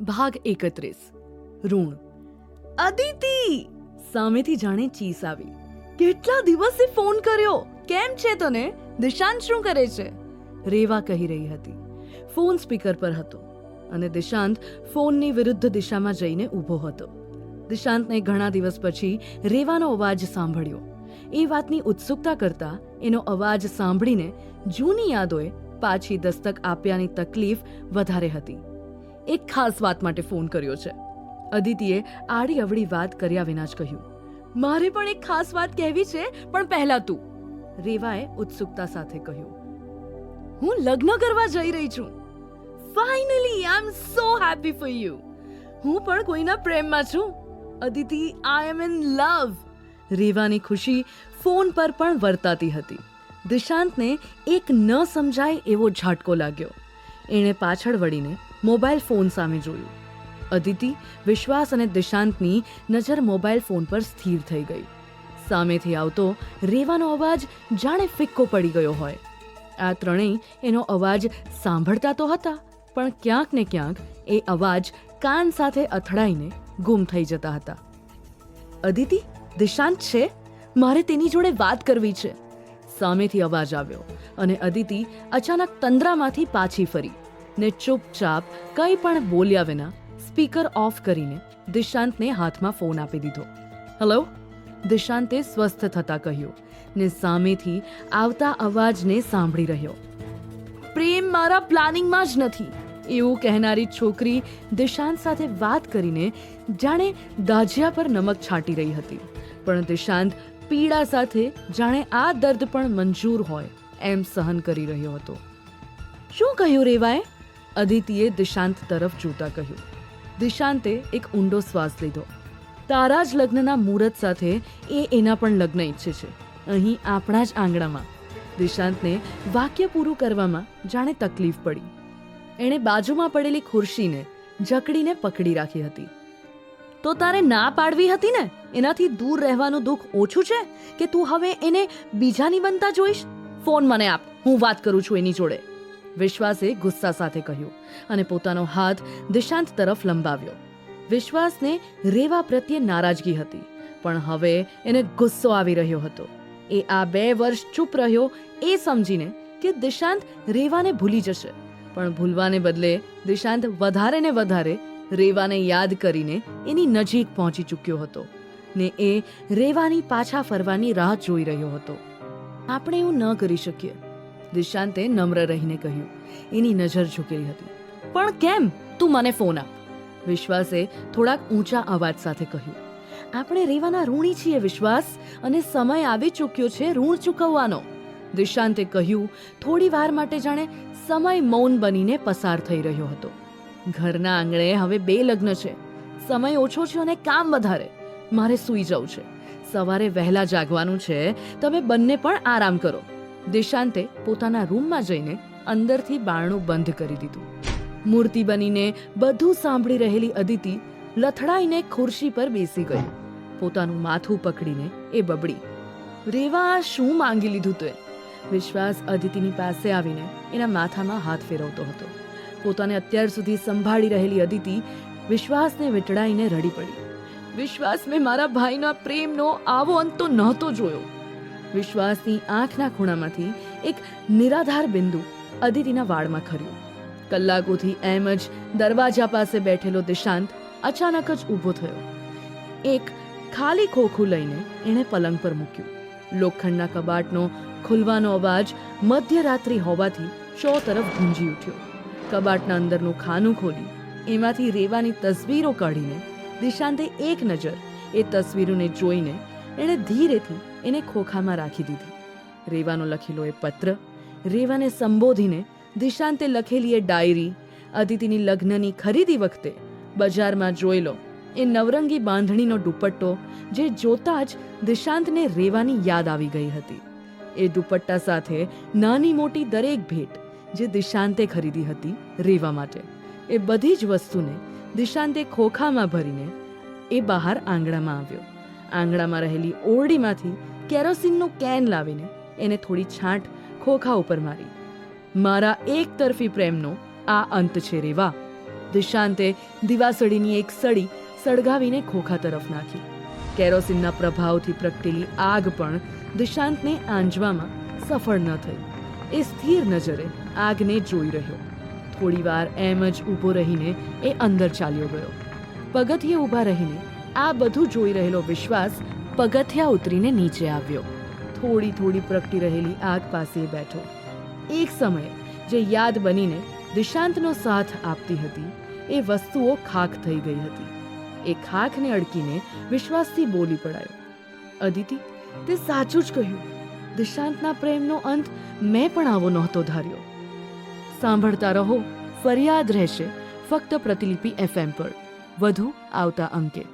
ભાગ એકત્રીસ. ઋણ. અદિતિ! સામેથી જાણે ચીસ આવી. કેટલા દિવસે ફોન કર્યો? કેમ છે તને? દિશાંત શું કરે છે? રેવા કહી રહી હતી. ફોન સ્પીકર પર હતો અને દિશાંત ફોનની વિરુદ્ધ દિશામાં જઈને ઊભો હતો. દિશાંતને ઘણા દિવસ પછી રેવાનો અવાજ સાંભળ્યો. એ વાતની ઉત્સુકતા કરતા એનો અવાજ સાંભળીને જૂની યાદોએ પાછી દસ્તક આપ્યાની તકલીફ વધારે હતી. એક ખાસ વાત માટે ફોન કર્યો છે. અદિતિએ આડી અવળી વાત કર્યા વિના જ કહ્યું, મારે પણ એક ખાસ વાત કહેવી છે, પણ પહેલા તું. રેવાએ ઉત્સુકતા સાથે કહ્યું, હું લગ્ન કરવા જઈ રહી છું. Finally I am so happy for you હું પણ કોઈના પ્રેમમાં છું. Aditi I am in love રેવાની ખુશી ફોન પર પણ વર્તાતી હતી. દિશાંતને એક ન સમજાય એવો ઝાટકો લાગ્યો. એણે પાછળ વળીને મોબાઈલ ફોન સામે જોયું. અદિતિ, વિશ્વાસ અને દિશાંતની નજર મોબાઈલ ફોન પર સ્થિર થઈ ગઈ. સામેથી આવતો રેવાનો અવાજ જાણે ફિક્કો પડી ગયો હોય. આ ત્રણેય એનો અવાજ સાંભળતા તો હતા, પણ ક્યાંક ને ક્યાંક એ અવાજ કાન સાથે અથડાઈને ગુમ થઈ જતા હતા. અદિતિ, દિશાંત છે? મારે તેની જોડે વાત કરવી છે. સામેથી અવાજ આવ્યો અને અદિતિ અચાનક તંદ્રામાંથી પાછી ફરી. ને ચૂપચાપ કંઈ પણ બોલ્યા વિના સ્પીકર ઓફ કરીને દિશાંતને હાથમાં ફોન આપી દીધો. હેલો, દિશાંતે સ્વસ્થ થતા કહ્યું ને સામેથી આવતા અવાજને સાંભળી રહ્યો. પ્રેમ મારા પ્લાનિંગમાં જ નથી, એવું કહેનારી છોકરી દિશાંત સાથે વાત કરીને જાણે દાજિયા પર નમક છાંટી રહી હતી. પણ દિશાંત પીડા સાથે જાણે આ દર્દ પણ મંજૂર હોય એમ સહન કરી રહ્યો હતો. શું કહ્યું રેવાએ? અદિતિએ દિશાંત તરફ જોતા કહ્યું, દિશાંતે એક ઊંડો શ્વાસ લીધો. તારા જ લગ્નના મુહૂર્ત સાથે એ એના પણ લગ્ન ઈચ્છે છે. અહીં આપણા જ આંગણામાં. દિશાંતને વાક્ય પૂરું કરવામાં જાણે તકલીફ પડી. એણે બાજુમાં પડેલી ખુરશીને જકડીને પકડી રાખી હતી. તો તારે ના પાડવી હતી ને? એનાથી દૂર રહેવાનું દુઃખ ઓછું છે? કે તું હવે એને બીજાની બનતા જોઈશ? ફોન મને આપ, હું વાત કરું છું એની જોડે. વિશ્વાસે ગુસ્સા સાથે કહ્યું અને પોતાનો હાથ દિશાંત તરફ લંબાવ્યો. વિશ્વાસને રેવા પ્રત્યે નારાજગી હતી, પણ હવે એને ગુસ્સો આવી રહ્યો હતો. એ આ બે વર્ષ ચૂપ રહ્યો એ સમજીને કે દિશાંત રેવાને ભૂલી જશે, પણ ભૂલવાને બદલે દિશાંત વધારે ને વધારે રેવાને યાદ કરીને એની નજીક પહોંચી ચૂક્યો હતો ને એ રેવાની પાછા ફરવાની રાહ જોઈ રહ્યો હતો. આપણે એવું ન કરી શકીએ. દિશાંતે નમ્ર રહીને કહ્યું, એની નજર ઝૂકેલી હતી. પણ કેમ? તું મને ફોન આપ. વિશ્વાસે થોડાક ઊંચા અવાજ સાથે કહ્યું, આપણે રેવાના ઋણી છીએ વિશ્વાસ, અને સમય આવી ચૂક્યો છે ઋણ ચૂકવવાનો. દિશાંતે કહ્યું, થોડી વાર માટે જાણે સમય મૌન બનીને પસાર થઈ રહ્યો હતો. ઘરના આંગણે હવે બે લગ્ન છે. સમય ઓછો છે અને કામ વધારે. મારે સૂઈ જવું છે. સવારે વહેલા જાગવાનું છે. તમે બંને પણ આરામ કરો. દિશાંતે પોતાના રૂમમાં જઈને અંદરથી બારણું બંધ કરી દીધું. મૂર્તિ બનીને બધું સાંભળી રહેલી અદિતિ લથડાઈને ખુરશી પર બેસી ગઈ. પોતાનું માથું પકડીને એ બબડી. રેવા, શું માંગી લીધું તે વિશ્વાસ અદિતિની પાસે આવીને એના માથામાં હાથ ફેરવતો હતો. પોતાને અત્યાર સુધી સંભાળી રહેલી અદિતિ વિશ્વાસને વીંટળાઈને રડી પડી. વિશ્વાસ, મેં મારા ભાઈના પ્રેમનો આવો અંત તો નહોતો જોયો. વિશ્વાસની આંખના ખૂણામાંથી એક નિરાધાર બિંદુ અદિતિના વાળમાં ખર્યું. કલાકોથી એમ જ દરવાજા પાસે બેઠેલો દિશાંત અચાનક જ ઊભો થયો. એક ખાલી ખોખું લઈને એણે પલંગ પર મૂક્યું. લોખંડના કબાટનો ખુલવાનો અવાજ મધ્યરાત્રિ હોવાથી ચો તરફ ગુંજી ઉઠ્યો. કબાટના અંદરનું ખાનું ખોલી એમાંથી રેવાની તસવીરો કાઢીને દિશાંતે એક નજર એ તસવીરોને જોઈને એણે ધીરેથી એને ખોખામાં રાખી દીધી. રેવાનો લખેલો એ પત્ર, રેવાને સંબોધીને દિશાંતે લખેલી એ ડાયરી, અદિતિની લગ્નની ખરીદી વખતે બજારમાં જોયેલો એ નવરંગી બાંધણીનો દુપટ્ટો જે જોતા જ દિશાંતને રેવાની યાદ આવી ગઈ હતી. એ દુપટ્ટા સાથે નાની મોટી દરેક ભેટ જે દિશાંતે ખરીદી હતી રેવા માટે. એ બધી જ વસ્તુને દિશાંતે ખોખામાં ભરીને એ બહાર આંગણામાં આવ્યો. આંગણામાં રહેલી ઓરડીમાંથી કેરોસીનનું કેન લાવીને એને થોડી છાંટ ખોખા ઉપર મારી. મારા એક તરફી પ્રેમનો આ અંત છે રેવા. દિશાંતે દિવાસળીની એક સળી સળગાવીને ખોખા તરફ નાખી. કેરોસીનના પ્રભાવથી પ્રગટેલી આગ પણ દિશાંતને આંજવામાં સફળ ન થઈ. એ સ્થિર નજરે આગને જોઈ રહ્યો. થોડીવાર એમ જ ઊભો રહીને એ અંદર ચાલ્યો ગયો. પગથિયે ઊભા રહીને આ બધું જોઈ રહેલો વિશ્વાસ પગથિયા ઉતરીને નીચે આવ્યો. થોડી થોડી પ્રગટી રહેલી આગ પાસે બેઠો. એક સમયે જે યાદ બનીને દિશાંતનો સાથ આપતી હતી, એ વસ્તુઓ ખાખ થઈ ગઈ હતી. એ ખાખને અડકીને વિશ્વાસથી બોલી પડાયો. અદિતિ, તે સાચું જ કહ્યું. દિશાંતના પ્રેમનો અંત મેં પણ આવો નહોતો ધાર્યો. સાંભળતા રહો, ફરિયાદ રહેશે ફક્ત પ્રતિલિપિ એફએમ પર. વધુ આવતા અંકે.